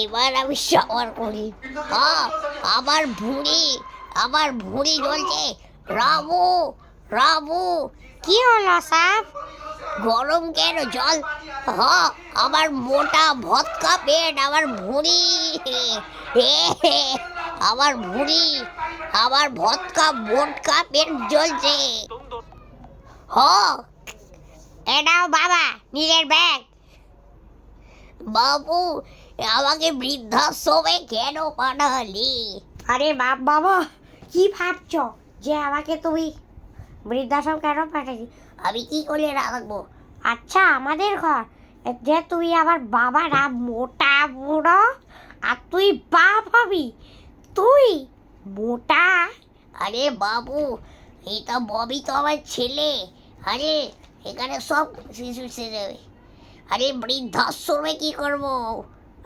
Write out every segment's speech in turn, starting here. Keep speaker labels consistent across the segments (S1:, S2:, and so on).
S1: এবার আমি শাওয়ার করি। হ্যাঁ আমার ভুঁড়ি আমার ভুঁড়ি জ্বলছে। রাবু রামু। কি হলো সাপ গরম কেন জল? হ আমার মোটা ভদকা পেট, আমার ভুঁড়ি। আমার ভুঁড়ি, আমার ভদকা মোটকা পেট জ্বলছে। হ এটাও বাবা, নিজের ব্যাগ। বাবু আমাকে বৃদ্ধাশ্রমে কেন পাঠালি?
S2: আরে বাপ বাবা কি ভাবছ যে আমাকে তুমি বৃদ্ধাশ্রম কেন পাঠালি?
S1: আমি কি করে রাখব?
S2: আচ্ছা আমাদের ঘর। যে তুই আমার বাবারা মোটা বুড়ো আর তুই বাপ হবি। তুই মোটা।
S1: আরে বাবু এটা ববি তো আমার ছেলে। আরে এখানে সব শিশু সেরে আরে বৃদ্ধাশ্রমে কি করব?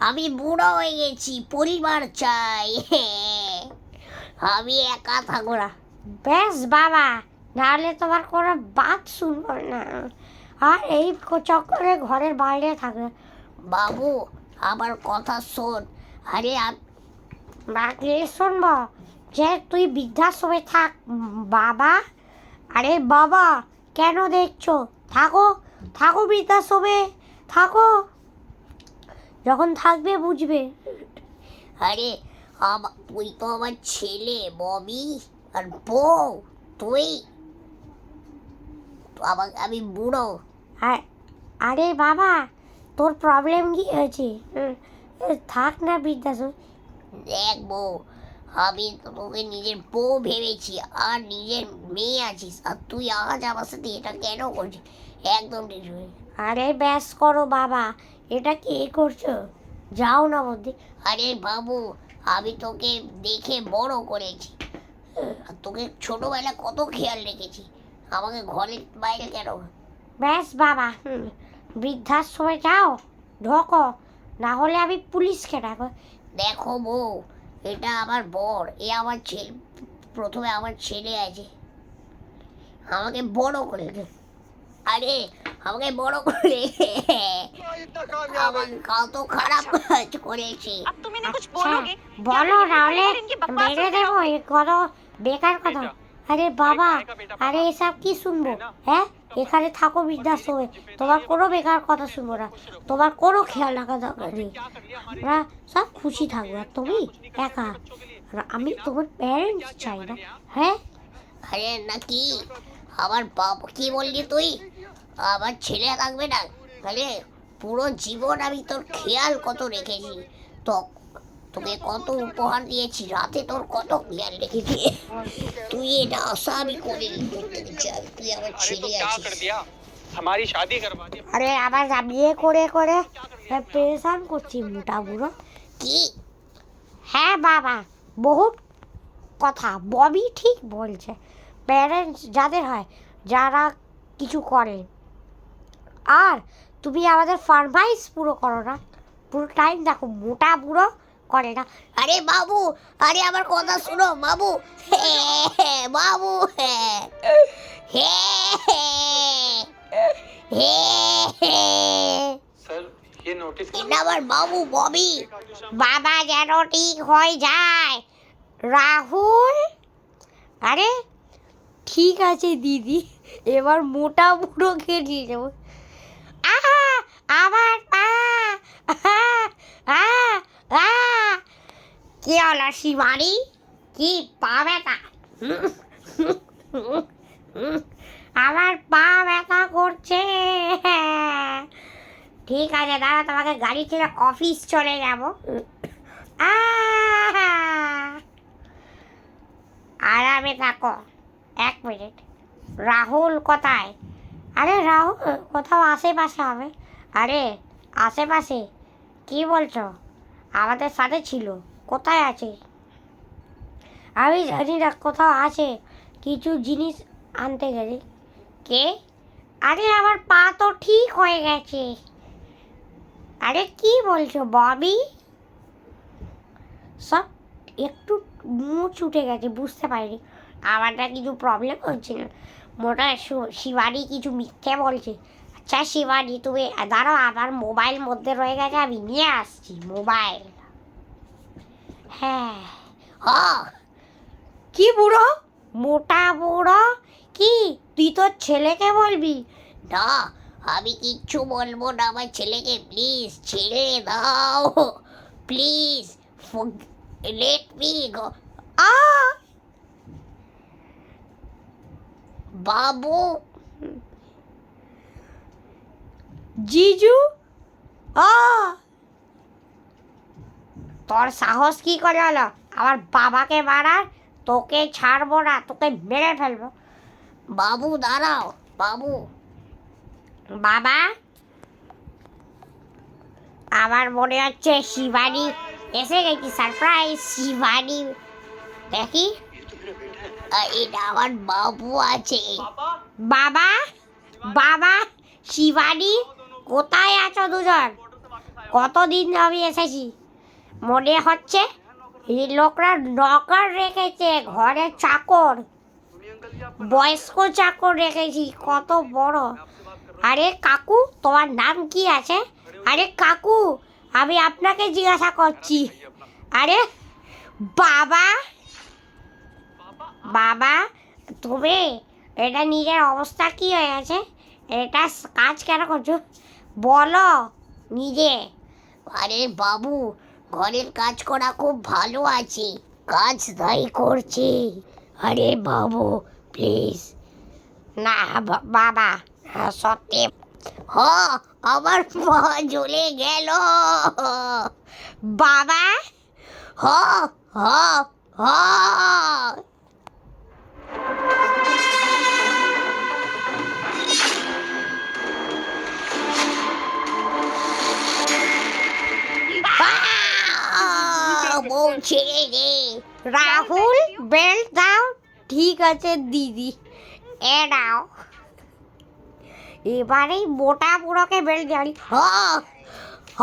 S1: আমি বুড়ো হয়ে গেছি পরিবার চাই। আমি একা থাকব না।
S2: বেশ বাবা নাহলে তোমার কোনো বাদ শুনব না। আর এই চক্করে ঘরের বাইরে থাকবে।
S1: বাবু আমার কথা শোন। আরে
S2: বাকি শুনব? যে তুই বৃদ্ধাশ্রমে থাক বাবা। আরে বাবা কেন দেখছ? থাকো থাকো বৃদ্ধাশ্রমে থাকো। যখন থাকবে বুঝবে।
S1: আরে তুই তো আমার ছেলে ববি আর বউ তুই। আমাকে আমি বুড়ো।
S2: আর আরে বাবা তোর প্রবলেম কি হয়েছে? থাক না বৃদ্ধাশ্রম
S1: দেখ বউ আমি তোকে নিজের বউ ভেবেছি আর নিজের মেয়ে আছিস আর তুই আজ আমার সাথে এটা কেন করছিস? একদম ঠিক।
S2: আরে ব্যাস করো বাবা এটা কি করছ? যাও না বৌদি।
S1: আরে বাবু আমি তোকে দেখে বড় করেছি। আর তোকে ছোটবেলা কত খেয়াল রেখেছি। আমাকে ঘরের বাইরে কেন?
S2: ব্যাস বাবা হুম, বৃদ্ধাশ্রমে যাও ঢোকো না হলে আমি পুলিশকে ডাকো
S1: দেখো বউ এটা আমার বর এ আমার ছেলে প্রথমে আমার ছেলে আছে। আমাকে বড় করেছে। আরে আমাকে বড় করে। কত খারাপ কাজ করেছি।
S2: আচ্ছা, বলো নাহলে মেরে দেবো করো বেকার কথা। আরে বাবা আরে এসব কি শুনব? হ্যাঁ? এখানে থাকো বৃদ্ধাশ্রমে। তোমার কোনো বেকার কথা শুনব না। তোমার কোনো খেয়াল রাখা দরকার নেই। আমরা সব খুশি থাকব। আর তুমি একা। আমি তোমার প্যারেন্টস চাই না। হ্যাঁ?
S1: আরে নাকি? আমার বাবা কি বললি তুই? আমার ছেলে থাকবে না। তাহলে পুরো জীবন আমি তোর খেয়াল কত রেখেছি? তো তোকে কত উপহার দিয়েছি রাতে তোর কত খেয়াল রেখেছি। তুই এটা আশা আমি করে তুই আমার ছেলে
S2: আরে আবার বিয়ে করে করে পেরেশান করছি মোটা বুড়ো।
S1: কি?
S2: হ্যাঁ বাবা বহুত কথা ববি ঠিক বলছে। প্যারেন্টস যাদের হয় যারা কিছু করে আর তুমি আমাদের ফার্মাইজ পুরো করো না। পুরো টাইম দেখো মোটা পুরো করে না।
S1: আরে বাবু আরে আমার কথা শুনো বাবু। বাবু
S3: হে।
S1: হে আমার বাবু ববি।
S2: বাবা যেন ঠিক হয়ে যায়। রাহুল? আরে ঠিক আছে দিদি এবার মোটা বুড়ো খেয়ে নিয়ে যাব শিবানী কি পা ব্যথা? আমার পা ব্যথা করছে। ঠিক আছে, দাদা, তোমাকে গাড়ি ছেড়ে অফিস চলে যাব! আরামে থাকো। এক মিনিট। রাহুল কোথায়? আরে রাহুল, কোথাও আশেপাশে হবে। আরে, আশেপাশে? কি বলছো? আমাদের সাথে ছিল। কোথায় আছে? আমি জানি না কোথাও আছে। কিছু জিনিস আনতে গেছে কে? আরে, আমার পা তো ঠিক হয়ে গেছে। আরে, কি বলছো, ববি? সব একটু মুখ ছুটে গেছে, বুঝতে পারিনি। আমারটা কিছু প্রবলেম হচ্ছে না। মোটা শিবানী কিছু মিথ্যে বলছে। আচ্ছা শিবানী, তুমি দাঁড়াও, আমার মোবাইল মধ্যে রয়ে গেছে, আমি নিয়ে আসছি মোবাইল হ্যাঁ। কি বুড়ো? মোটা বুড়ো? কি? তুই তোর ছেলেকে বলবি?
S1: না, আমি কিচ্ছু বলব না, আমার ছেলেকে প্লিজ ছেড়ে দাও। প্লিজ লেট মি গো
S2: আ!
S1: বাবু।
S2: জিজু? আ! তোর সাহস কি করে হলো? আমার বাবাকে মারার? তোকে ছাড়বো না, তোকে মেরে ফেলব।
S1: বাবু, দাঁড়াও, বাবু।
S2: বাবা? আমার মনে হচ্ছে শিবানী এসে গেছি সারপ্রাইজ শিবানী। দেখি।
S1: এটা আমার বাবু আছে।
S2: বাবা? বাবা, শিবানী, কোথায় আছো দুজন? কতদিন আমি এসেছি? মনে হচ্ছে এই লোকরা নকর রেখেছে, ঘরে চাকর, বয়স্ক চাকর রেখেছি, কত বড়। আরে কাকু, তোমার নাম কি আছে? আরে কাকু, আমি আপনাকে জিজ্ঞাসা করছি। আরে বাবা বাবা, তুমি, এটা নিজের অবস্থা কি হয়ে গেছে? এটা কাজ কেন করছ? বলো নিজে।
S1: আরে বাবু ঘরের কাজ করা খুব ভালো আছে। কাজ তাই করছি। আরে বাবু প্লিজ
S2: না বাবা সত্যি।
S1: হ, আমার পা জ্বলে গেল।
S2: বাবা?
S1: হ হ হ। ছেড়ে দে।
S2: রাহুল বেল্ট দাও। ঠিক আছে, দিদি। এ নাও এবারেই মোটা বুড়োকে বেল্ট দিই
S1: হ হ।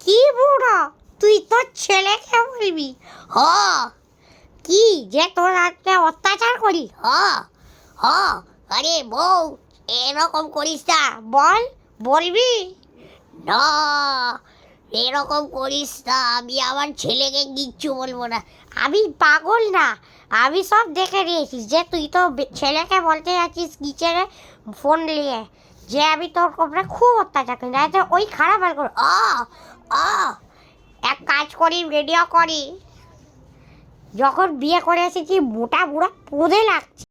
S2: কি বুড়ো? তুই তোর ছেলেকে বলবি।
S1: হ।
S2: কি যে তোর আজকে অত্যাচার করি?
S1: হ হ। আরে বউ, এরকম করিস না।
S2: বল, বলবি?
S1: না। এরকম করিস না, আমি আমার ছেলেকে কিচ্ছু বলব না।
S2: আমি পাগল না, আমি সব দেখে নিয়েছি। যে তুই তো ছেলেকে বলতে যাচ্ছিস কিচেনে, ফোন নিয়ে, যে আমি তোর উপরে খুব অত্যাচার করি, না ওই খারাপ আর করো
S1: আ
S2: এক কাজ করি রেডিও করি। যখন বিয়ে করে এসেছি, মোটা বুড়া পোদে লাগছে।